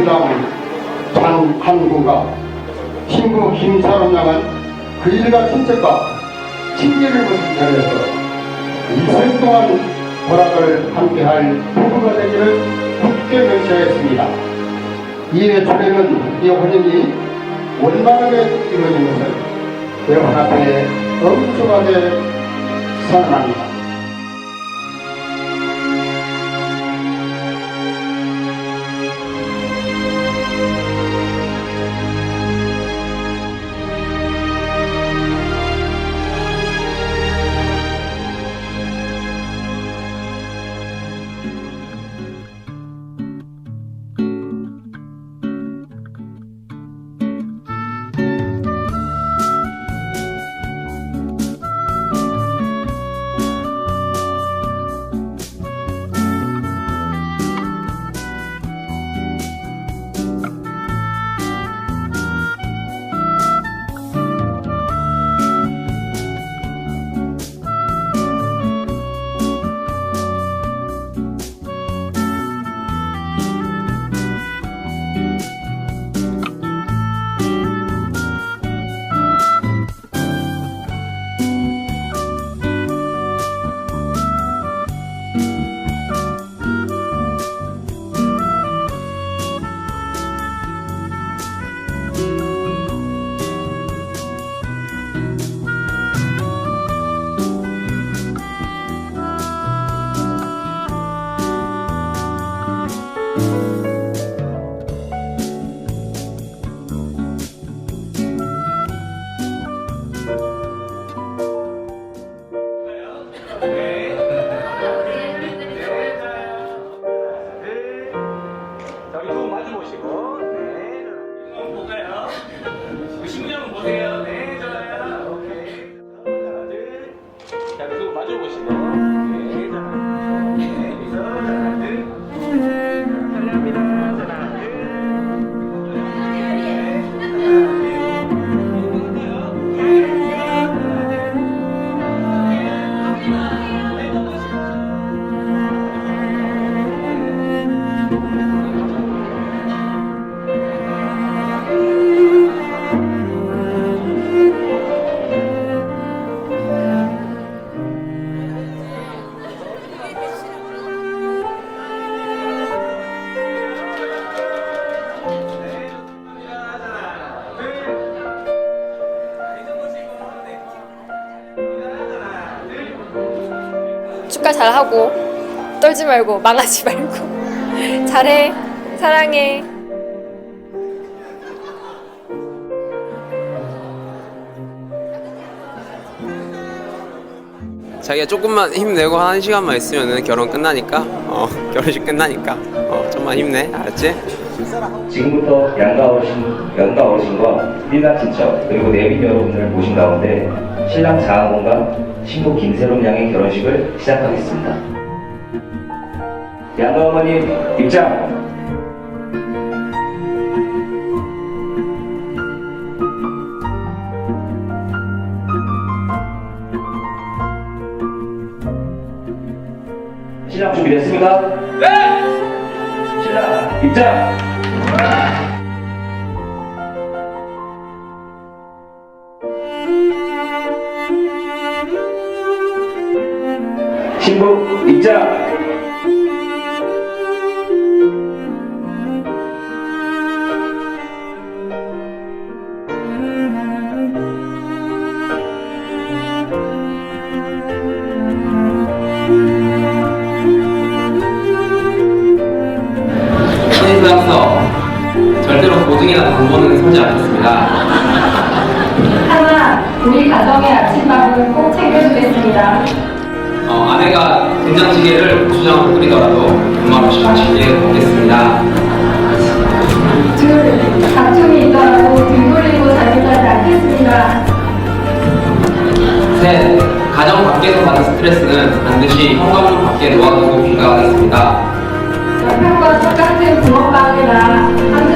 아름다운 장한구가 신부 김사람 양은 그 일가 친척과 친계를 전해서 이생 동안 보락을 함께할 부부가 되기를 굳게 명시하였습니다. 이에 초래는 이 혼인이 원만하게 이루어진 것을 여러분 앞에 엄중하게 선언합니다. 자, 축가 잘하고 떨지 말고 망하지 말고 잘해 사랑해 자기가 조금만 힘내고 한 시간만 있으면 결혼 끝나니까 어 결혼식 끝나니까 어 좀만 힘내 알았지? 지금부터 양가 어르신, 양가 어르신과 일가 친척 그리고 내빈 여러분을 모신 가운데 신랑 장하곤과 신부 김세롬 양의 결혼식을 시작하겠습니다. 양가 어머님 입장. 신랑 준비됐습니까? 네! 신랑 입장! 신부 입장! 보증이나 담보는 서지 않겠습니다 하나, 우리 가정의 아침밥을 꼭 챙겨주겠습니다. 어, 아내가 된장찌개를 고추장으로 끓이더라도 정말 없이 맛있게 먹겠습니다 둘, 다툼이 있더라도 등 돌리고 자기하지 않겠습니다. 셋 가정 밖에서 받는 스트레스는 반드시 현관문 밖에 놓아두고 귀가하겠습니다 남편과 똑같은 붕어빵이나 한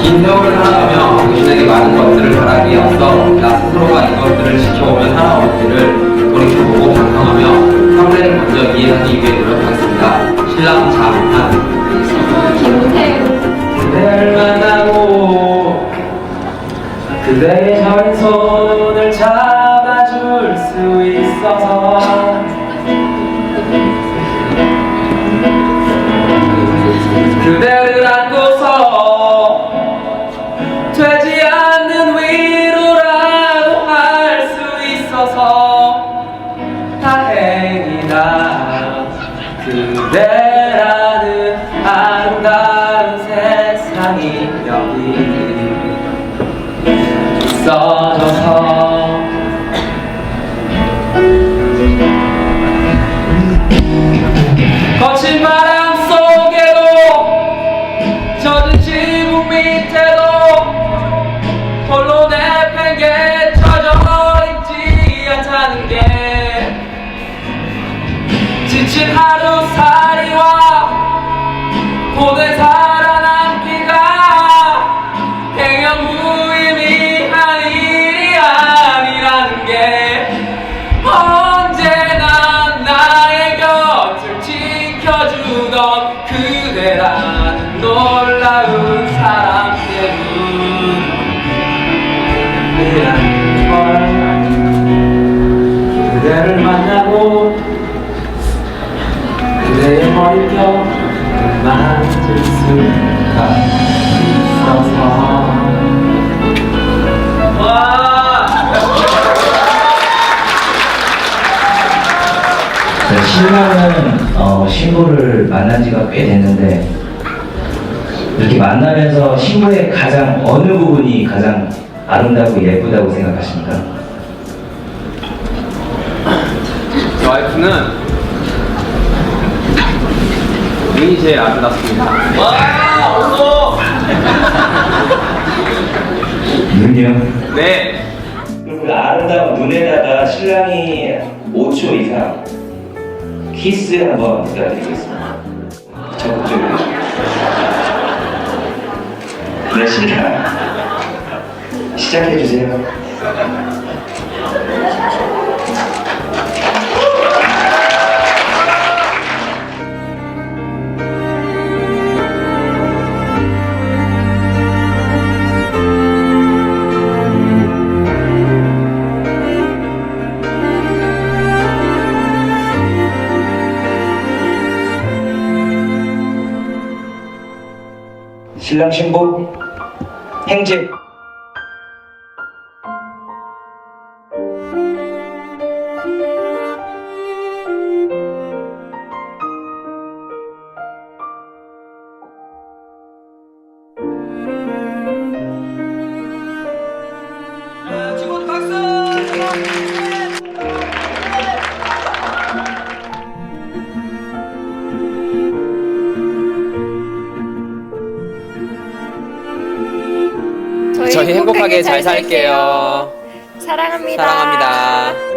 긴 겨울을 살아가며 당신에게 많은 것들을 바라기 앞서 나 스스로가 이것들을 지켜오며 살아온 길을 돌이켜보고 반성하며 상대를 먼저 이해하기 위해 노력하겠습니다. 신랑 장한 김태우 그대를 만나고 그대의 한 손을 잡아줄 수 있어서 그대 머리결 만질 수가 있어서 와! 네, 신랑은 어, 신부를 만난 지가 꽤 됐는데 이렇게 만나면서 신부의 가장 어느 부분이 가장 아름다고 예쁘다고 생각하십니까? 제 와이프는 제일 아름답습니다. 와! 어서! 눈이요? 네. 그 아름다운 눈에다가 신랑이 5초 이상 키스 한번 부탁드리겠습니다. 적극적으로. 네, 신랑. 시작해주세요. 신랑 신부 행진. 저희, 행복하게 잘 살게요. 살게요. 사랑합니다. 사랑합니다.